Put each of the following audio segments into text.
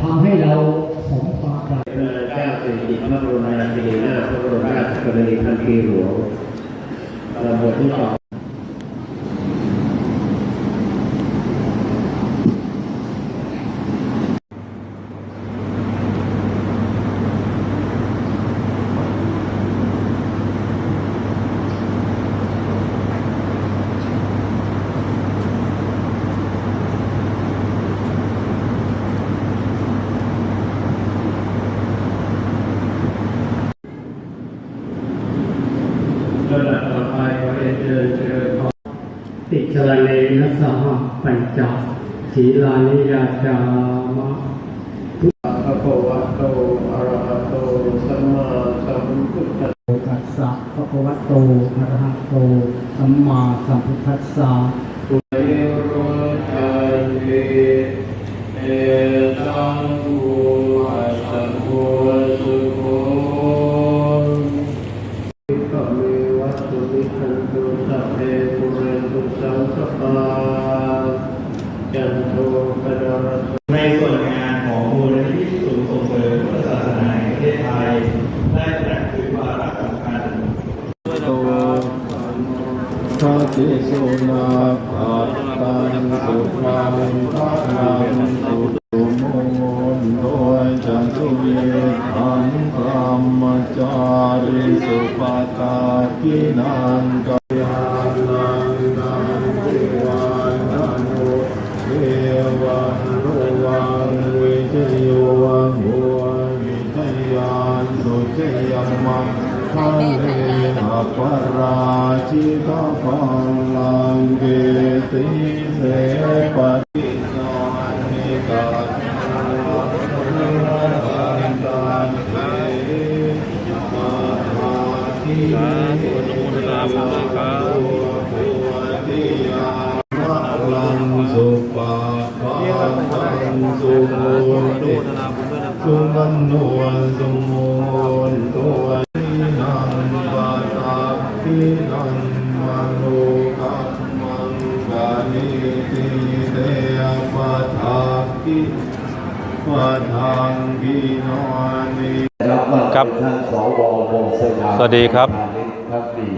ทำให้เราสมความปรารถนาเจ้าสิริพระบรมราชินีนาถพระบรมราชกรณีพันปีหลวงลำบทที่สอง ลำดับต่อไปขอเรียนเชิญเจริญพรติชรเนนะสหปัญจศีลานิยาจามะพระโพวะโตอะระหะโตสัมมาสัมพุทธัสสะโอทัสสะภะคะวะโตอะระหะโตสัมมาสัมพุทธัสสะ ทาติสุนาอัตตังสุขังพระนังสุตุโมนโดยจันทุเยทังพรหมจาริสุปตากินังก ปราชิตาพังลังเกติเสปฏิสานิกาตังเตมาหาทิสาธุอนุโมทนาบุญด้วยครับลังสุปาปังสุโมติสุมันโนสุ คิปะทังกิโนนิครับสวัสดีครับ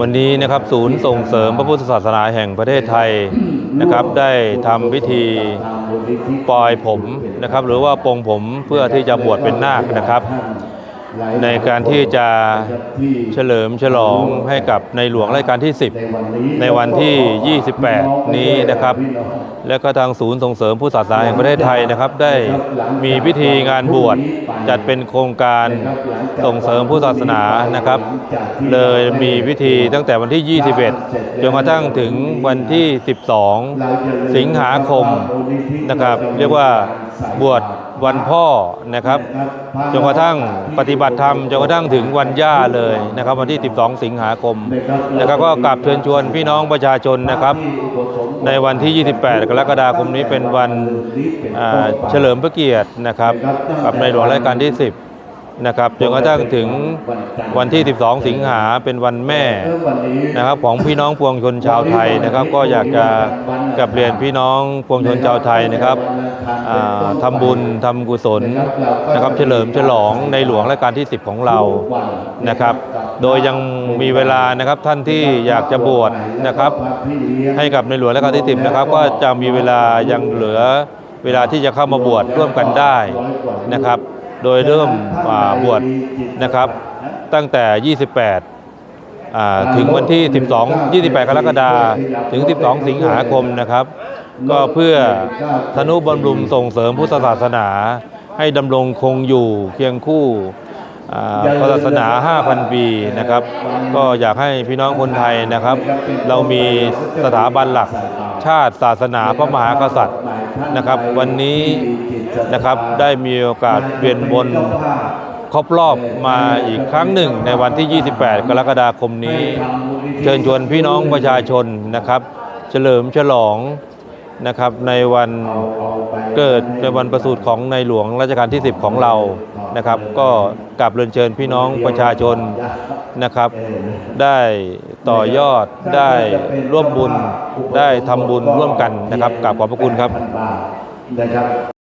วันนี้นะครับศูนย์ส่งเสริมพระพุทธศาสนาแห่งประเทศไทยนะครับ ได้ทำพิธีปลอยผมนะครับ หรือว่าปลงผมเพื่อที่จะบวชเป็นนาคนะครับ ในการที่จะเฉลิมฉลองให้กับในหลวงรัชกาลที่ 10 ในวันที่ 28 นี้นะครับ และก็ทางศูนย์ส่งเสริมผู้ศาสนาแห่งประเทศไทยนะครับ ได้มีพิธีงานบวชจัดเป็นโครงการส่งเสริมผู้ศาสนานะครับ เลยมีพิธีตั้งแต่วันที่ 21 จนกระทั่งถึงวันที่ 12 สิงหาคมนะครับ เรียกว่าบวช วันพ่อนะครับจนกระทั่งปฏิบัติธรรมจนกระทั่งถึงวันย่าเลยนะครับ วันที่ 12 สิงหาคมนะครับก็กลับเชิญชวนพี่น้องประชาชนนะครับ ในวันที่ 28 กรกฎาคมนี้เป็นวันอ่าเฉลิมพระเกียรตินะครับกับในหลวงรัชกาลที่ 10 นะครับจนกระทั่งถึงวันที่ 12 สิงหาเป็นวันแม่นะครับของพี่น้องปวงชนชาวไทยนะครับ ก็อยากจะกับเรียนพี่น้องปวงชนชาวไทยนะครับอ่าทำบุญทำกุศลนะครับเฉลิมฉลองในหลวงรัชกาลที่ 10 ของเรานะครับ โดยยังมีเวลานะครับท่านที่อยากจะบวชนะครับ ให้กับในหลวงรัชกาลที่ 10 นะครับ ก็จะมีเวลายังเหลือเวลาที่จะเข้ามาบวชร่วมกันได้นะครับ โดยเริ่มบวชนะครับ ตั้งแต่ 28 ถึงวันที่ 12 28 กรกฎาคมถึง 12 สิงหาคมนะครับ ก็เพื่อธนุบำรุงส่งเสริมพุทธศาสนา ให้ดำรงคงอยู่เคียงคู่พระศาสนา 5,000 ปีนะครับ ก็อยากให้พี่น้องคนไทยนะครับ เรามีสถาบันหลักชาติศาสนาพระมหากษัตริย์ นะครับ วันนี้นะครับได้มีโอกาสเวียนบนครบรอบมาอีกครั้งหนึ่งในวันที่ 28 กรกฎาคมนี้ เชิญชวนพี่น้องประชาชนนะครับ เฉลิมฉลอง นะครับในวันเกิดในวันประสูติของในหลวงรัชกาลที่ 10 ของเรานะครับก็กลับเรียนเชิญพี่น้องประชาชนนะครับ ได้ต่อยอดได้ร่วมบุญได้ทำบุญร่วมกันนะครับกราบขอบพระคุณครับนะครับ